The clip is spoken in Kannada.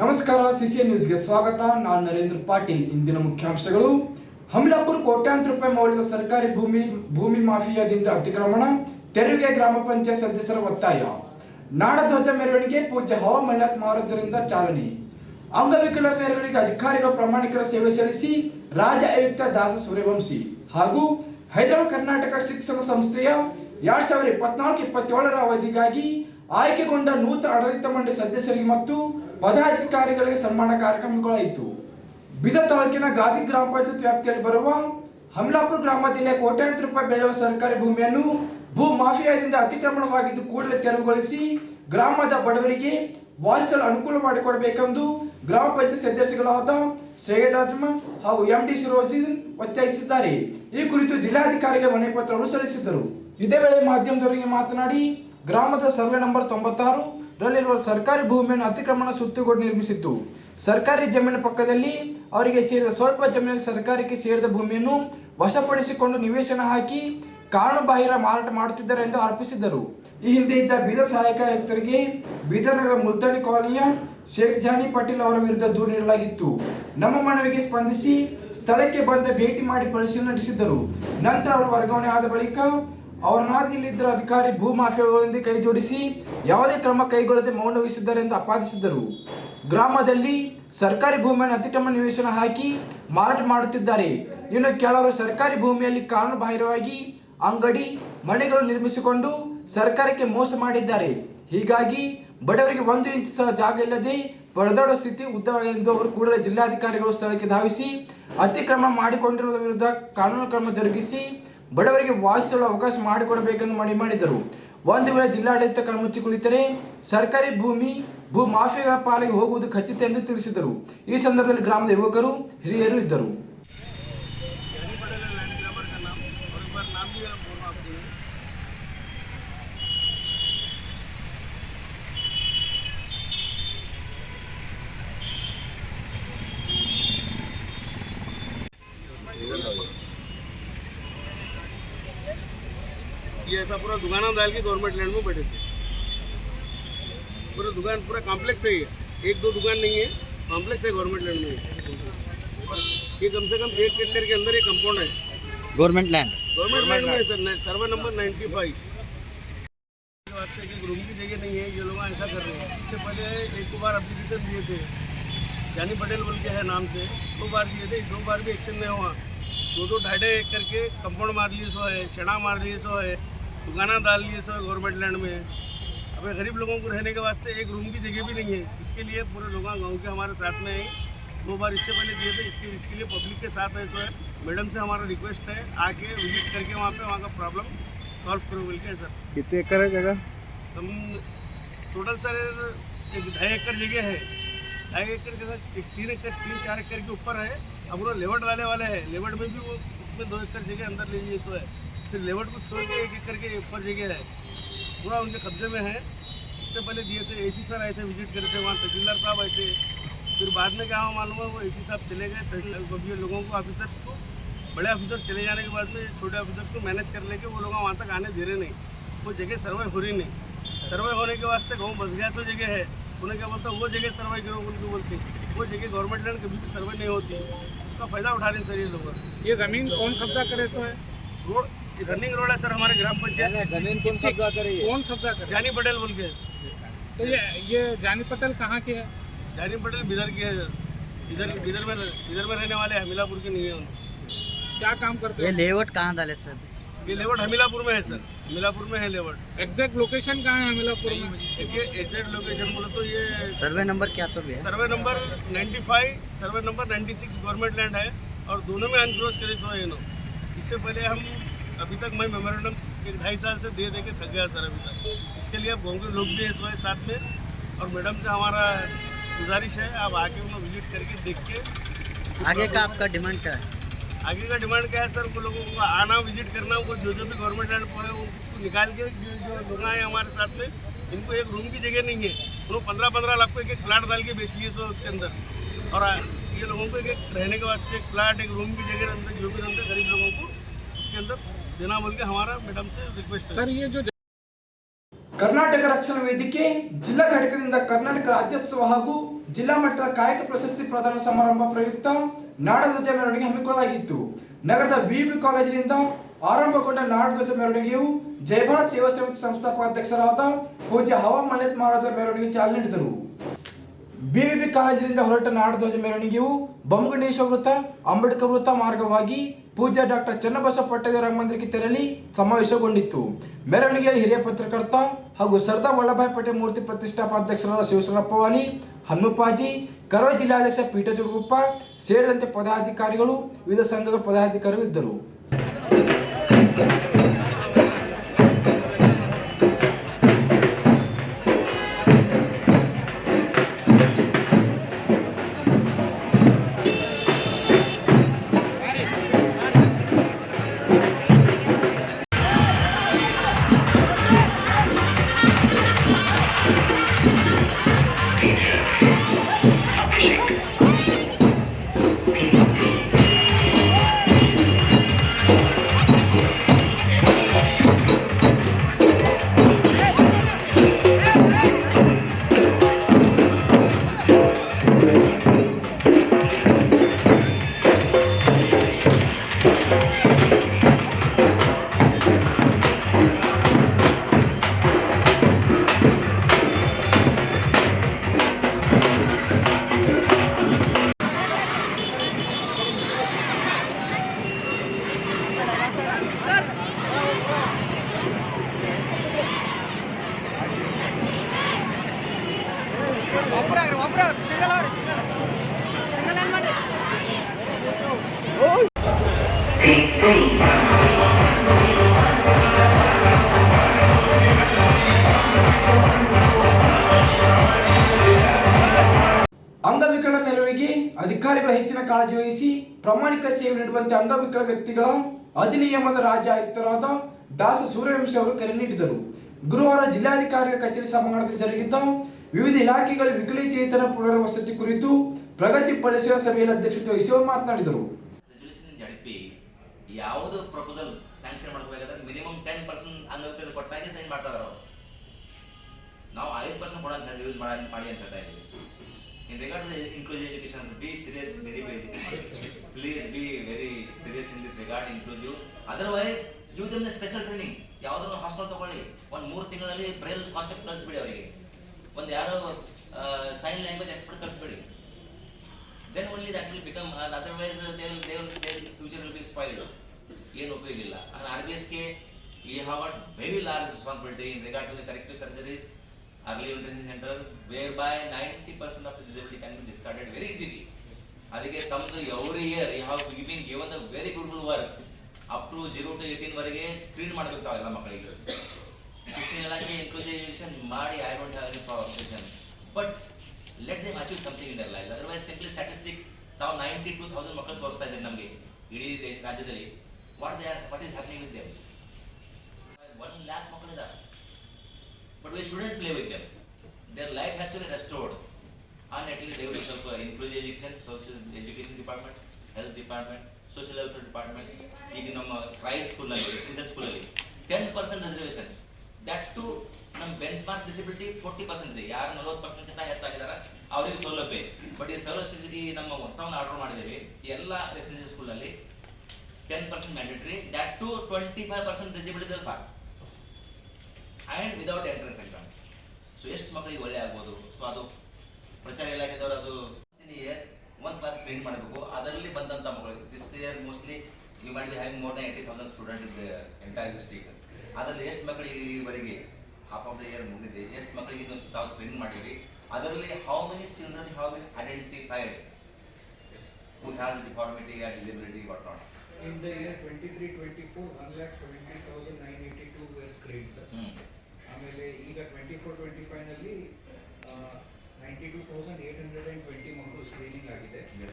ನಮಸ್ಕಾರ, ಸಿಸಿಎನ್ ನ್ಯೂಸ್ಗೆ ಸ್ವಾಗತ. ನಾನು ನರೇಂದ್ರ ಪಾಟೀಲ್. ಇಂದಿನ ಮುಖ್ಯಾಂಶಗಳು. ಹಮ್ಲಾಪುರ್ ಕೋಟ್ಯಾಂತರ ರೂಪಾಯಿ ಮೌಲ್ಯದ ಸರ್ಕಾರಿ ಭೂಮಿ ಭೂಮಿ ಮಾಫಿಯಾದಿಂದ ಅತಿಕ್ರಮಣ, ತೆರಿಗೆ ಗ್ರಾಮ ಪಂಚಾಯತ್ ಸದಸ್ಯರ ಒತ್ತಾಯ. ನಾಡಧ್ವಜ ಮೆರವಣಿಗೆ, ಪೂಜ್ಯ ಹವ ಮಹಾರಾಜರಿಂದ ಚಾಲನೆ. ಅಂಗವಿಕಲರ ನೆರವಿಗೆ ಅಧಿಕಾರಿಗಳ ಪ್ರಾಮಾಣಿಕರ ಸೇವೆ ಸಲ್ಲಿಸಿ ರಾಜ ಆಯುಕ್ತ ದಾಸ ಸೂರ್ಯವಂಶಿ ಹಾಗೂ ಹೈದರಾಬಾದ್ ಕರ್ನಾಟಕ ಶಿಕ್ಷಣ ಸಂಸ್ಥೆಯ ಎರಡ್ ಸಾವಿರದ ಇಪ್ಪತ್ನಾಲ್ಕು, ಇಪ್ಪತ್ತೇಳರ ಅವಧಿಗಾಗಿ ಆಯ್ಕೆಗೊಂಡ ನೂತನ ಆಡಳಿತ ಮಂಡಳಿ ಸದಸ್ಯರಿಗೆ ಮತ್ತು ಪದಾಧಿಕಾರಿಗಳಿಗೆ ಸನ್ಮಾನ ಕಾರ್ಯಕ್ರಮಗಳಾಯಿತು. ಬಿದ ತಾಲೂಕಿನ ಗಾದಿ ಗ್ರಾಮ ಪಂಚಾಯತ್ ವ್ಯಾಪ್ತಿಯಲ್ಲಿ ಬರುವ ಹಮ್ಲಾಪುರ ಗ್ರಾಮದಲ್ಲಿ ಕೋಟ್ಯಾಂತರ ರೂಪಾಯಿ ಬೆಳೆಯುವ ಸರ್ಕಾರಿ ಭೂಮಿಯನ್ನು ಭೂ ಮಾಫಿಯಾದಿಂದ ಅತಿಕ್ರಮಣವಾಗಿದ್ದು ಕೂಡಲೇ ತೆರವುಗೊಳಿಸಿ ಗ್ರಾಮದ ಬಡವರಿಗೆ ವಾಸಿಸಲು ಅನುಕೂಲ ಮಾಡಿಕೊಡಬೇಕೆಂದು ಗ್ರಾಮ ಪಂಚಾಯತ್ ಸದಸ್ಯಗಳಾದ ಸೈಯದ್ ಅಜ್ಮ ಹಾಗೂ ಎಂ ಡಿ ಸಿರೋಜಿನ್ ಒತ್ತಾಯಿಸಿದ್ದಾರೆ. ಈ ಕುರಿತು ಜಿಲ್ಲಾಧಿಕಾರಿಗೆ ಮನವಿ ಪತ್ರವನ್ನು ಸಲ್ಲಿಸಿದರು ಇದೇ ವೇಳೆ ಮಾಧ್ಯಮದವರಿಗೆ ಮಾತನಾಡಿ, ಗ್ರಾಮದ ಸರ್ವೆ ನಂಬರ್ ತೊಂಬತ್ತಾರು ರಲ್ಲಿರುವ ಸರ್ಕಾರಿ ಭೂಮಿಯನ್ನು ಅತಿಕ್ರಮಣ ಸುತ್ತುಗೋಡು ನಿರ್ಮಿಸಿತ್ತು. ಸರ್ಕಾರಿ ಜಮೀನಿನ ಪಕ್ಕದಲ್ಲಿ ಅವರಿಗೆ ಸೇರಿದ ಸ್ವಲ್ಪ ಜಮೀನಲ್ಲಿ ಸರ್ಕಾರಕ್ಕೆ ಸೇರಿದ ಭೂಮಿಯನ್ನು ವಶಪಡಿಸಿಕೊಂಡು ನಿವೇಶನ ಹಾಕಿ ಕಾರಣಬಾಹಿರ ಮಾರಾಟ ಮಾಡುತ್ತಿದ್ದಾರೆ ಎಂದು ಆರೋಪಿಸಿದ್ದರು. ಈ ಹಿಂದೆ ಇದ್ದ ಬೀದರ್ ಸಹಾಯಕ ಆಯುಕ್ತರಿಗೆ ಬೀದರ್ ನಗರ ಮುಲ್ತಾನಿ ಕಾಲನಿಯ ಶೇಖ್ ಜಾನಿ ಪಾಟೀಲ್ ಅವರ ವಿರುದ್ಧ ದೂರು ನೀಡಲಾಗಿತ್ತು. ನಮ್ಮ ಮನವಿಗೆ ಸ್ಪಂದಿಸಿ ಸ್ಥಳಕ್ಕೆ ಬಂದ ಭೇಟಿ ಮಾಡಿ ಪರಿಶೀಲನೆ ನಡೆಸಿದ್ದರು. ನಂತರ ಅವರು ವರ್ಗಾವಣೆ ಆದ ಬಳಿಕ ಅವರ ಹಾದಿಯಲ್ಲಿದ್ದ ಅಧಿಕಾರಿ ಭೂ ಮಾಫಿಯಾಗಳಿಂದ ಕೈ ಜೋಡಿಸಿ ಯಾವುದೇ ಕ್ರಮ ಕೈಗೊಳ್ಳದೆ ಮೌನ ವಹಿಸಿದ್ದಾರೆ ಎಂದು ಆಪಾದಿಸಿದ್ದರು ಗ್ರಾಮದಲ್ಲಿ ಸರ್ಕಾರಿ ಭೂಮಿಯನ್ನು ಅತಿಕ್ರಮ ನಿವೇಶನ ಹಾಕಿ ಮಾರಾಟ ಮಾಡುತ್ತಿದ್ದಾರೆ. ಇನ್ನು ಕೆಲವರು ಸರ್ಕಾರಿ ಭೂಮಿಯಲ್ಲಿ ಕಾನೂನುಬಾಹಿರವಾಗಿ ಅಂಗಡಿ, ಮನೆಗಳು ನಿರ್ಮಿಸಿಕೊಂಡು ಸರ್ಕಾರಕ್ಕೆ ಮೋಸ ಮಾಡಿದ್ದಾರೆ. ಹೀಗಾಗಿ ಬಡವರಿಗೆ ಒಂದು ಇಂಚು ಸಹ ಜಾಗ ಇಲ್ಲದೆ ಪರದಾಡುವ ಸ್ಥಿತಿ ಉದ್ದವ ಎಂದು ಅವರು ಕೂಡಲೇ ಜಿಲ್ಲಾಧಿಕಾರಿಗಳು ಸ್ಥಳಕ್ಕೆ ಧಾವಿಸಿ ಅತಿಕ್ರಮ ಮಾಡಿಕೊಂಡಿರುವ ವಿರುದ್ಧ ಕಾನೂನು ಕ್ರಮ ಜರುಗಿಸಿ ಬಡವರಿಗೆ ವಾಸಿಸಲು ಅವಕಾಶ ಮಾಡಿಕೊಡಬೇಕೆಂದು ಮನವಿ ಮಾಡಿದರು ಒಂದು ವೇಳೆ ಜಿಲ್ಲಾಡಳಿತ ಕಣ್ಮುಚ್ಚಿ ಕುಳಿತರೆ, ಸರ್ಕಾರಿ ಭೂಮಿ ಭೂ ಮಾಫಿಯಾಗಳ ಪಾಲಿಗೆ ಹೋಗುವುದು ಖಚಿತ ಎಂದು ತಿಳಿಸಿದರು. ಈ ಸಂದರ್ಭದಲ್ಲಿ ಗ್ರಾಮದ ಯುವಕರು, ಹಿರಿಯರು ಇದ್ದರು. ऐसा पूरा दुकाना डाल के गवर्नमेंट लैंड में बैठे थे। पूरा दुकान पूरा कॉम्प्लेक्स है ये। एक दो दुकान नहीं है कॉम्प्लेक्स है गवर्नमेंट लैंड में। ये कम से कम एक एकड़ के अंदर ये कंपाउंड है। गवर्नमेंट लैंड गवर्नमेंट लैंड में सर सर्वे नंबर 95 वास्ते की रूम की जगह नहीं है ये लोग ऐसा कर रहे हैं। इससे पहले एक दो बार एप्लीकेशन दिए थे। जानी पटेल बोल के है नाम से। दो बार दिए थे दो बार भी एक्शन नहीं हुआ। दो दो ढाई ढाई एकड़ के कंपाउंड मार लिए सो है छड़ा मार लिए सो है। दुकाना डाल लिए सो है गवर्नमेंट लैंड में। अबे गरीब लोगों को रहने के वास्ते एक रूम की जगह भी नहीं है। इसके लिए पूरे लोग गाँव के हमारे साथ में हैं। दो बार इससे पहले दिए थे इसके इसके लिए पब्लिक के साथ है सो है मैडम से हमारा रिक्वेस्ट है आके विज़िट करके वहाँ पे वहाँ का प्रॉब्लम सॉल्व करो बोल के सर। कितने एकड़ है जगह? हम टोटल सर एक ढाई एकड़ जगह है। ढाई एकड़ के साथ एक तीन एकड़ तीन चार एकड़ के ऊपर है। अब वो लेवट डालने वाले हैं। लेवट में भी वो उसमें दो एकड़ जगह अंदर ले लिए सो है फिर लेवट को छोड़ के एक एकड़ के ऊपर जगह है। पूरा उनके कब्जे में है। इससे पहले दिए थे एसी सर आए थे विज़िट करे थे वहाँ तहसीलदार साहब आए थे। फिर बाद में क्या हुआ मालूम है वो एसी साहब चले गए लोगों को ऑफिसर्स को बड़े ऑफिसर्स चले जाने के बाद में छोटे ऑफिसर्स को मैनेज कर लेके वो लोग वहाँ तक आने दे रहे नहीं। वो जगह सर्वे हो रही नहीं। सर्वे होने के वास्ते गाँव बस गया सो जगह है। उन्हें क्या बोलता वो जगह सर्वे करो उनको बोलते वो जगह गवर्नमेंट लैंड कभी भी सर्वे नहीं होती। उसका फ़ायदा उठा रहे हैं सर ये लोग। ये ज़मीन कौन कब्जा करे सो है? रोड रनिंग रोड है सर हमारे ग्राम पंचायत किसकी कौन कब्जा करे जानी पटेल बोल के तो ये ये जानी पटेल कहाँ के है? जानी पटेल बिदर की है। इधर इधर में इधर में रहने वाले हमीलापुर के नहीं है। क्या काम करते ये लेवट कहाँ डाले सर? ये लेवट हमीलापुर में है सर। हमीलापुर में है लेवट एग्जैक्ट लोकेशन कहाँ है हमीलापुर में? एग्जैक्ट लोकेशन बोले तो ये सर्वे नंबर क्या तो भी है? Survey number 95 survey number 96 government land है और दोनों में अनक्रोच करे सो है इससे पहले हम अभी तक मैं मेमोरेंडम एक ढाई साल से दे दे के थक गया सर अभी तक। इसके लिए अब गाँव के लोग भी हैं इस साथ में। और मैडम से हमारा गुजारिश है आप आके उन्हें विज़िट करके देख के आगे का आपका डिमांड क्या है? आगे का डिमांड क्या है सर? उनको लोगों को आना विज़िट करना उनको जो जो भी गवर्नमेंट लैंड है वो उसको निकाल के जो जो लोग आए हमारे साथ में इनको एक रूम की जगह नहीं है। उन्होंने पंद्रह पंद्रह लाख को एक एक प्लाट डाल के बेच लिए सो उसके अंदर। और ये लोगों को एक एक रहने के वास्ते एक प्लाट एक रूम की जगह अंदर जो भी रहते गरीब लोगों को उसके अंदर देना बोल के हमारा मैडम से रिक्वेस्ट है सर ये जो ಕರ್ನಾಟಕ ರಕ್ಷಣಾ ವೇದಿಕೆ ಜಿಲ್ಲಾ ಘಟಕದಿಂದ ಕರ್ನಾಟಕ ರಾಜ್ಯೋತ್ಸವ ಹಾಗೂ ಜಿಲ್ಲಾ ಮಟ್ಟದ ಕಾಯಕ ಪ್ರಶಸ್ತಿ ಪ್ರದಾನ ಸಮಾರಂಭ ಪ್ರಯುಕ್ತ ನಾಡಧ್ವಜ ಮೆರವಣಿಗೆ ಹಮ್ಮಿಕೊಳ್ಳಲಾಗಿತ್ತು ನಗರದ ಬಿಬಿ ಕಾಲೇಜಿನಿಂದ ಆರಂಭಗೊಂಡ ನಾಡಧ್ವಜ ಮೆರವಣಿಗೆಯು ಜಯಭಾರತ್ ಸೇವಾ ಸಮಿತಿ ಸಂಸ್ಥಾಪಕಾಧ್ಯಕ್ಷರಾದ ಪೂಜ್ಯ ಹವಾ ಮಲ್ಲೇತ್ ಮಹಾರಾಜರ ಮೆರವಣಿಗೆ ಚಾಲನೆ ನೀಡಿದರು ಬಿವಿಬಿ ಕಾಲೇಜಿನಿಂದ ಹೊರಟ ನಾಡಧ್ವಜ ಮೆರವಣಿಗೆಯು ಬೊಮ್ಮಗಣೇಶ ವೃತ್ತ, ಅಂಬೇಡ್ಕರ್ ವೃತ್ತ ಮಾರ್ಗವಾಗಿ ಪೂಜಾ ಡಾಕ್ಟರ್ ಚನ್ನಬಸವ ಪಟ್ಟದೇವರ ಮಂದಿರಕ್ಕೆ ತೆರಳಿ ಸಮಾವೇಶಗೊಂಡಿತ್ತು. ಮೆರವಣಿಗೆಯಲ್ಲಿ ಹಿರಿಯ ಪತ್ರಕರ್ತ ಹಾಗೂ ಸರ್ದಾರ್ ವಲ್ಲಭಾಯ್ ಪಟೇಲ್ ಮೂರ್ತಿ ಪ್ರತಿಷ್ಠಾಪಾಧ್ಯಕ್ಷರಾದ ಶಿವಶರಪ್ಪ ವಾಲಿ ಹನುಪಾಜಿ ಕರವ ಜಿಲ್ಲಾಧ್ಯಕ್ಷ ಪೀಠ ತುಡುಗುಪ್ಪ ಸೇರಿದಂತೆ ಪದಾಧಿಕಾರಿಗಳು, ವಿವಿಧ ಸಂಘಗಳ ಪದಾಧಿಕಾರಿಗಳು ಇದ್ದರು. ಅಂಗವಿಕಲ ನೆರವಿಗೆ ಅಧಿಕಾರಿಗಳು ಹೆಚ್ಚಿನ ಕಾಳಜಿ ವಹಿಸಿ ಪ್ರಾಮಾಣಿಕ ಸೇವೆ ನೀಡುವಂತೆ ಅಂಗವಿಕಲ ವ್ಯಕ್ತಿಗಳ ಅಧಿನಿಯಮದ ರಾಜ್ಯ ಆಯುಕ್ತರಾದ ದಾಸ ಸೂರ್ಯವಂಶಿ ಅವರು ಕರೆ ನೀಡಿದರು. ಗುರುವಾರ ಜಿಲ್ಲಾಧಿಕಾರಿಗಳ ಕಚೇರಿ ಸಭಾಂಗಣದಲ್ಲಿ ಜರುಗಿದ್ದ ವಿವಿಧ ಇಲಾಖೆಗಳ ವಿಕಲಚೇತನ ಪುನರ್ವಸತಿ ಕುರಿತು ಪ್ರಗತಿ ಪರಿಶೀಲನಾ ಸಭೆಯಲ್ಲಿ ಅಧ್ಯಕ್ಷತೆ ವಹಿಸಿ ಅವರು ಮಾತನಾಡಿದರು. ಯಾವುದು ಪ್ರಪೋಸಲ್ ಸ್ಯಾಂಕ್ಷನ್ ಮಾಡ್ಕೋಬೇಕಾದ್ರೆ ಮಿನಿಮಮ್ ಟೆನ್ ಪರ್ಸೆಂಟ್ ಅಂಗವಿಕಲ ಕೊಟ್ಟಾಗೆ ಸೈನ್ ಮಾಡ್ತಾ ಇದಾರೆ ಅವರು. ನಾವು ಐದು ಪರ್ಸೆಂಟ್ ಕೊಡೋ ಅಂತ ಯೂಸ್ ಮಾಡಿ ಮಾಡಿ ಅಂತ ಹೇಳ್ತಾ ಇದ್ದೀವಿ. In regard to inclusive education be serious very please be very serious in this regard inclusive otherwise give them special training ಯಾವುದನ್ನು ಹಾಸ್ಟೆಲ್ ತಗೊಳ್ಳಿ. ಒಂದು ಮೂರು ತಿಂಗಳಲ್ಲಿ ಬ್ರೈಲ್ ಕಾನ್ಸೆಪ್ಟ್ ಕಲಿಸ್ಬಿಡಿ ಅವರಿಗೆ. ಒಂದು ಯಾರೋ ಸೈನ್ ಲ್ಯಾಂಗ್ವೇಜ್ ಎಕ್ಸ್ಪರ್ಟ್ ಕಲಿಸ್ಬೇಡಿ then only that will become uh, otherwise uh, they will, they will, their future will be spoiled ಏನು ಉಪಯೋಗ ಇಲ್ಲ and RBS ಗೆ we have a very large responsibility in regard to the corrective surgeries early intervention center whereby 90% of the disability can be discarded very easily ಅದಕ್ಕೆ ತಮ್ಮದು every year you have giving given good very good work up to zero to eighteen ವರೆಗೆ ಸ್ಕ್ರೀನ್ ಮಾಡಬೇಕು ತಾವೆಲ್ಲ ಮಕ್ಕಳಿಗೆ ಶಿಕ್ಷಣ ಇಲಾಖೆ ಇನ್ಕ್ಲೂಸಿವ್ ಮಾಡಿ I don't have any problem but let them achieve something in life otherwise simply statistic ತಾವು ನೈಂಟಿ ಟೂ ತೌಸಂಡ್ ಮಕ್ಕಳು ತೋರಿಸ್ತಾ ಇದ್ದಾರೆ ನಮಗೆ. ಇಡೀ ರಾಜ್ಯದಲ್ಲಿ. What they are what is happening with them one lakh ಮಕ್ಕಳು ಇದ್ದಾರೆ. But we student play with them their life has to be restored ಆ ಅಟ್ಲಿ ದಯವಿಟ್ಟು ಸ್ವಲ್ಪ inclusive education social education department health department social welfare department ಈಗ ನಮ್ಮ ಕ್ರೈಸ್ ಸ್ಕೂಲಲ್ಲಿ ಸ್ಕೂಲಲ್ಲಿ ten percent reservation that to ನಮ್ಮ benchmark disability forty percent ಇದೆ. ಯಾರು ನಲವತ್ತು ಪರ್ಸೆಂಟ್ ಹೆಚ್ಚಾಗಿದ್ದಾರೆ, ಅವರಿಗೆ ಸೌಲಭ್ಯ. ಬಟ್ ಈ ಸರ್ವಿಸ್ ಈ ನಮ್ಮ ಹೊಸವನ್ನು ಆರ್ಡರ್ ಮಾಡಿದ್ದೀವಿ. ಎಲ್ಲ ರೆಸಿಡೆನ್ಸಿ ಸ್ಕೂಲಲ್ಲಿ ten percent mandatory that to twenty five percent disability ಸಾಕು and without entrance exam so ಎಷ್ಟು ಮಕ್ಕಳಿಗೆ ಒಳ್ಳೆ ಆಗ್ಬೋದು? ಸೊ ಅದು ಪ್ರಚಾರ ಇಲಾಖೆದವರು ಅದು ಇಯರ್ ಒನ್ಸ್ ಕ್ಲಾಸ್ ಟ್ರೈನ್ ಮಾಡಬೇಕು. ಅದರಲ್ಲಿ ಬಂದಂಥ ಮಕ್ಕಳಿಗೆ this year mostly you might be having more than eighty thousand student in entire district ಅದರಲ್ಲಿ ಎಷ್ಟು ಮಕ್ಕಳಿಗೆ ಈವರೆಗೆ ಹಾಫ್ ಆಫ್ ದ ಇಯರ್ ಮುಗಿದಿದೆ ಎಷ್ಟು ಮಕ್ಕಳಿಗೆ ಇದು ತಾವು ಸ್ಪೆಂಡ್ ಮಾಡಿರಿ. ಅದರಲ್ಲಿ how many children have been identified who has deformity and disability what not In the year 23-24, one lakh seventy thousand nine eighty-two were screened, sir. ಹ್ಞೂ ಆಮೇಲೆ ಈಗ twenty four twenty ಫೈವ್ನಲ್ಲಿ ninety two thousand eight hundred and twenty ಮಕ್ಕಳು ಸ್ಕ್ರೀನಿಂಗ್ ಆಗಿದೆ.